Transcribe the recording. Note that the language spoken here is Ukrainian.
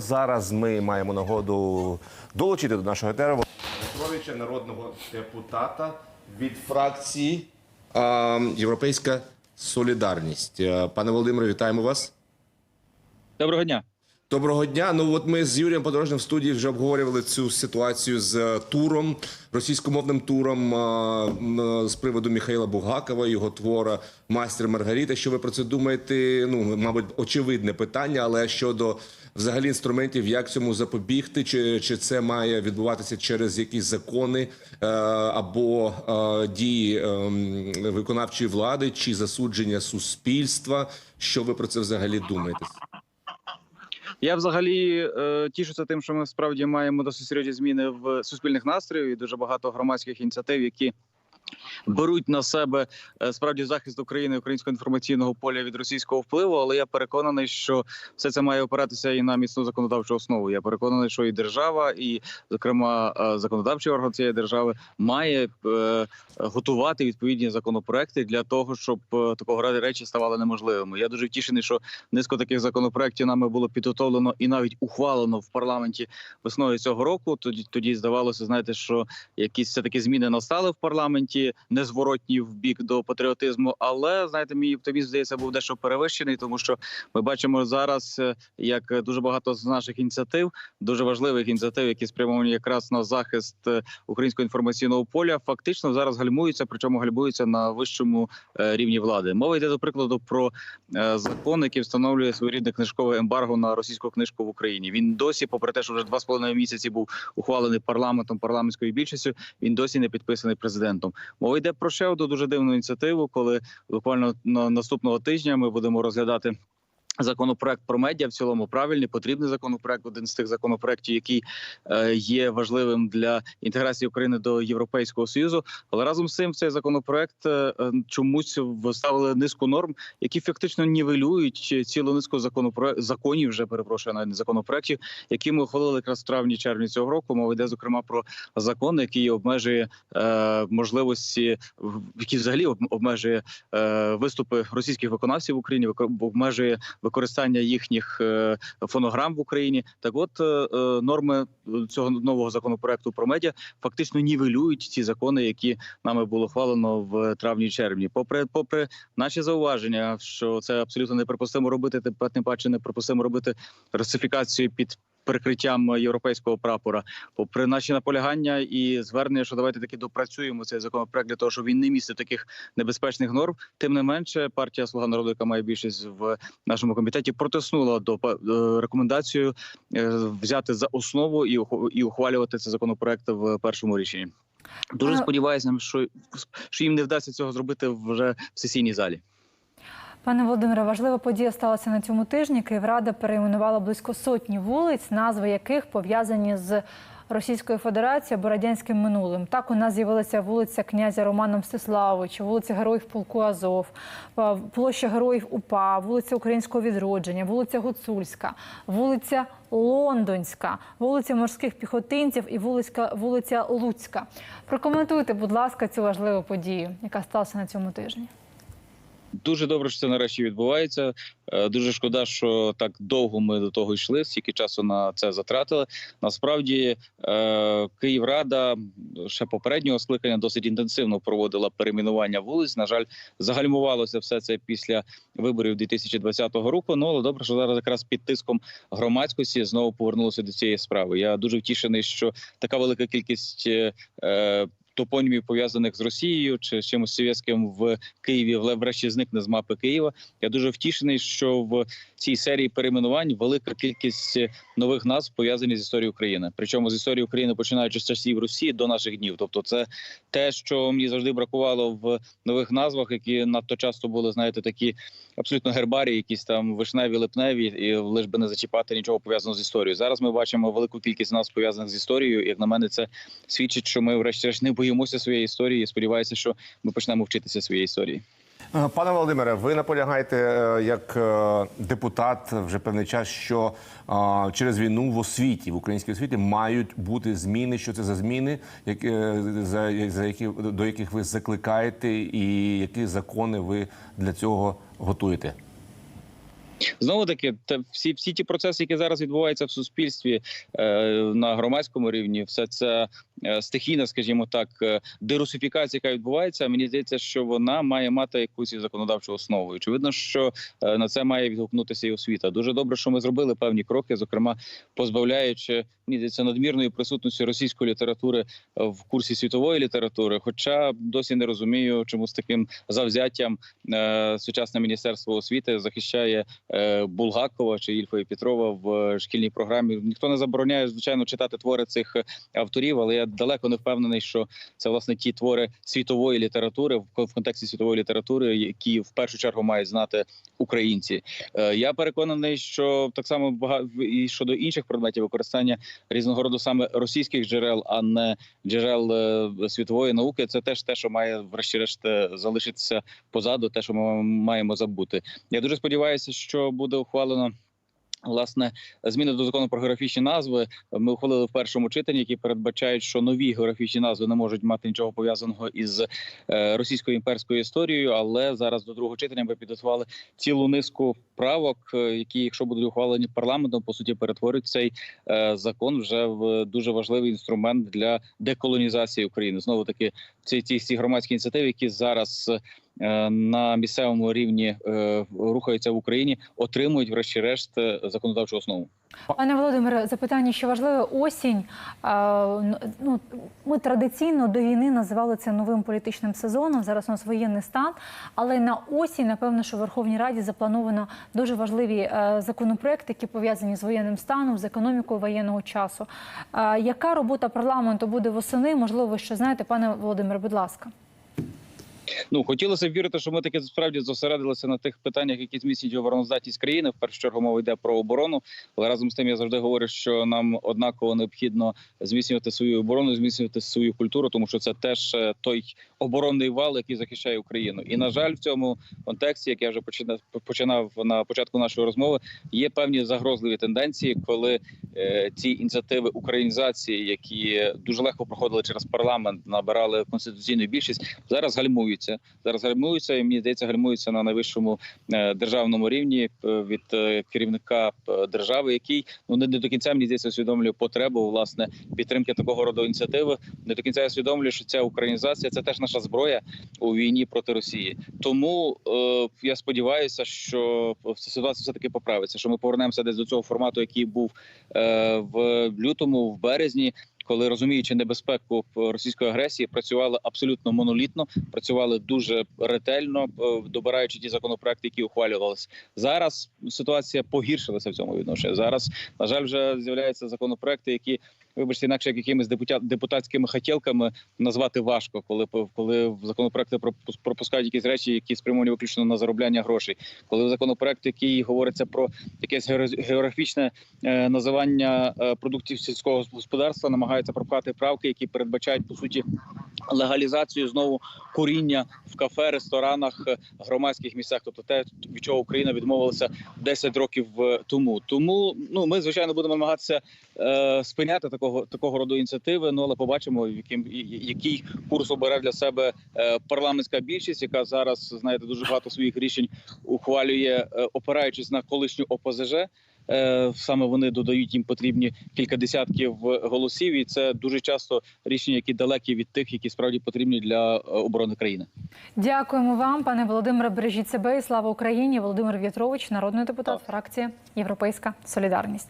Зараз ми маємо нагоду долучити до нашого етеру Петровича, народного депутата від фракції Європейська Солідарність. Пане Володимире, вітаємо вас. Доброго дня. Доброго дня. Ну от ми з Юрієм Подорожним в студії вже обговорювали цю ситуацію з туром, російськомовним туром з приводу Михайла Бугакова, його твора Майстер Маргарита. Що ви про це думаєте? Ну, мабуть, очевидне питання, але щодо взагалі інструментів, як цьому запобігти, чи, чи це має відбуватися через якісь закони е, або е, дії е, виконавчої влади, чи засудження суспільства? Що ви про це взагалі думаєте? Я взагалі е, тішуся тим, що ми справді маємо досить серйозні зміни в суспільних настроїв і дуже багато громадських ініціатив, які беруть на себе е, справді захист України українського інформаційного поля від російського впливу. Але я переконаний, що все це має опиратися і на міцну законодавчу основу. Я переконаний, що і держава, і зокрема е, законодавчий орган цієї держави має е, готувати відповідні законопроекти для того, щоб такого ради речі ставали неможливими. Я дуже втішений, що низку таких законопроектів нами було підготовлено і навіть ухвалено в парламенті весною цього року. Тоді тоді здавалося, знаєте, що якісь все таки зміни настали в парламенті, незворотні в бік до патріотизму. Але знаєте, мій оптимізм здається був дещо перевищений, тому що ми бачимо зараз, е, як дуже багато з наших ініціатив, дуже важливих ініціатив, які спрямовані якраз на захист е, українського інформаційного поля, фактично зараз гальмуються, причому гальмуються на вищому е, рівні влади. Мова йде до прикладу про закон, який встановлює своєрідне книжкове ембарго на російську книжку в Україні. Він досі, попри те, що вже два з половиною місяці був ухвалений парламентом парламентською більшістю, він досі не підписаний президентом. Мова йде про ще одну дуже дивну ініціативу, коли буквально на наступного тижня ми будемо розглядати. Законопроект про медіа в цілому правильний, потрібний законопроект. Один з тих законопроектів, який е, є важливим для інтеграції України до Європейського союзу. Але разом з цим цей законопроект е, е, чомусь вставили низку норм, які фактично нівелюють цілу низку законопроект законів. Вже перепрошую навіть не законопроектів, які ми ухвалили якраз в травні червні цього року. Мова йде зокрема про закон, який обмежує е, можливості, який взагалі об- обмежує е, виступи російських виконавців в Україні, обмежує використання їхніх е, фонограм в Україні. Так, от е, е, норми цього нового законопроекту про медіа фактично нівелюють ці закони, які нами було хвалено в травні-червні. Попри попри наші зауваження, що це абсолютно неприпустимо робити, тим паче неприпустимо робити русифікацію під. Прикриттям європейського прапора, попри наші наполягання і звернення, що давайте таки допрацюємо цей законопроект для того, щоб він не містив таких небезпечних норм. Тим не менше, партія Слуга народу, яка має більшість в нашому комітеті, протиснула до е, рекомендацію е, взяти за основу і ухвалювати цей законопроект в першому рішенні. Дуже сподіваюся, що їм не вдасться цього зробити вже в сесійній залі. Пане Володимире, важлива подія сталася на цьому тижні. Київрада перейменувала близько сотні вулиць, назви яких пов'язані з Російською Федерацією або радянським минулим. Так у нас з'явилася вулиця князя Романа Мстиславовича, вулиця Героїв полку Азов, площа Героїв УПА, вулиця Українського відродження, вулиця Гуцульська, вулиця Лондонська, вулиця морських піхотинців і вулиця, вулиця Луцька. Прокоментуйте, будь ласка, цю важливу подію, яка сталася на цьому тижні. Дуже добре, що це нарешті відбувається. Е, Дуже шкода, що так довго ми до того йшли, стільки часу на це затратили. Насправді е, Київрада ще попереднього скликання досить інтенсивно проводила перейменування вулиць. На жаль, загальмувалося все це після виборів 2020 року. Ну але добре, що зараз якраз під тиском громадськості знову повернулося до цієї справи. Я дуже втішений, що така велика кількість. Топонімів пов'язаних з Росією чи з чимось совєтським в Києві врешті зникне з мапи Києва. Я дуже втішений, що в цій серії перейменувань велика кількість нових назв пов'язані з історією України. Причому з історії України починаючи з часів Росії до наших днів. Тобто, це те, що мені завжди бракувало в нових назвах, які надто часто були, знаєте, такі абсолютно гербарі, якісь там вишневі, липневі, і лиш би не зачіпати нічого пов'язаного з історією. Зараз ми бачимо велику кількість назв пов'язаних з історією. Як на мене, це свідчить, що ми, врешті-решт, не боїмося своєї історії. і Сподіваюся, що ми почнемо вчитися своєї історії. Е, Пане Володимире, ви наполягаєте е, як е, депутат вже певний час, що через війну в освіті, в українській освіті мають бути зміни. Що це за зміни, які, за, за які, до яких ви закликаєте, і які закони ви для цього готуєте? Знову таки, всі, всі ті процеси, які зараз відбуваються в суспільстві е, на громадському рівні, все це е, стихійна, скажімо так, е, дерусифікація, яка відбувається. Мені здається, що вона має мати якусь і законодавчу основу. І Очевидно, що на це має відгукнутися і освіта. Дуже добре, що ми зробили певні кроки, зокрема позбавляючи мені здається, надмірної присутності російської літератури в курсі світової літератури. Хоча досі не розумію, чому з таким завзяттям сучасне міністерство освіти захищає Булгакова чи Ільфа Петрова в шкільній програмі. Ніхто не забороняє звичайно читати твори цих авторів, але я далеко не впевнений, що це власне ті твори світової літератури в контексті світової літератури, які в першу чергу мають знати українці. Е, Я переконаний, що так само багато і щодо інших предметів використання різного роду саме російських джерел, а не джерел е, світової науки. Це теж те, що має врешті-решт е, залишитися позаду, те, що ми маємо забути. Я дуже сподіваюся, що буде ухвалено. Власне, зміни до закону про географічні назви ми ухвалили в першому читанні, які передбачають, що нові географічні назви не можуть мати нічого пов'язаного із е, російською імперською історією. Але зараз до другого читання ми підготували цілу низку правок, е, які, якщо будуть ухвалені парламентом, по суті перетворюють цей е, закон вже в дуже важливий інструмент для деколонізації України. Знову таки, ці ці, ці громадські ініціативи, які зараз е, на місцевому рівні рухаються в Україні, отримують, врешті-решт, законодавчу основу. Пане Володимире, запитання ще важливе. Осінь. Ну, ми традиційно до війни називали це новим політичним сезоном. Зараз у нас воєнний стан. Але на осінь, напевно, що в Верховній Раді заплановано дуже важливі е, законопроекти, які пов'язані з воєнним станом, з економікою воєнного часу. Яка робота парламенту буде восени? Можливо, що знаєте, пане Володимире, будь ласка. Ну хотілося б вірити, що ми таки справді зосередилися на тих питаннях, які зміцнюють обороноздатність країни. В першу чергу мова йде про оборону. Але разом з тим я завжди говорю, що нам однаково необхідно зміцнювати свою оборону, зміцнювати свою культуру, тому що це теж е, той оборонний вал, який захищає Україну. І на жаль, в цьому контексті, як я вже починав починав на початку нашої розмови, є певні загрозливі тенденції, коли е, ці ініціативи українізації, які дуже легко проходили через парламент, набирали конституційну більшість, зараз гальмуються. Зараз гальмуються, і мені здається, гальмуються на найвищому е, державному рівні е, від е, керівника держави, який ну не до кінця мені здається усвідомлює потребу власне підтримки такого роду ініціативи. Не до кінця усвідомлює, що ця українізація це теж наша зброя у війні проти Росії. Тому е, я сподіваюся, що ця ситуація все таки поправиться. Що ми повернемося десь до цього формату, який був е, в лютому, в березні. Коли розуміючи небезпеку російської агресії, працювали абсолютно монолітно, працювали дуже ретельно, е, добираючи ті законопроекти, які ухвалювалися. Зараз ситуація погіршилася в цьому відношенні. Зараз, на жаль, вже з'являються законопроекти, які вибачте, інакше як якимись депутат, депутатськими хотілками назвати важко, коли коли в законопроекти пропус- пропускають якісь речі, які спрямовані виключно на заробляння грошей. Коли в законопроект, який говориться про якесь гео- географічне е, називання е, продуктів сільського господарства, намагаються пропхати правки, які передбачають по суті легалізацію знову куріння в кафе, ресторанах, е, громадських місцях, тобто те, від чого Україна відмовилася 10 років тому. Тому ну ми звичайно будемо намагатися спиняти такого такого роду ініціативи. Ну але побачимо, яким який курс обере для себе е, парламентська більшість, яка зараз знаєте дуже багато своїх рішень ухвалює, е, опираючись на колишню ОПЗЖ. Е, Саме вони додають їм потрібні кілька десятків е, голосів, і це дуже часто рішення, які далекі від тих, які справді потрібні для е, оборони країни. Дякуємо вам, пане Володимире. Бережіть себе і слава Україні. Володимир В'ятрович, народний депутат, фракція Європейська Солідарність.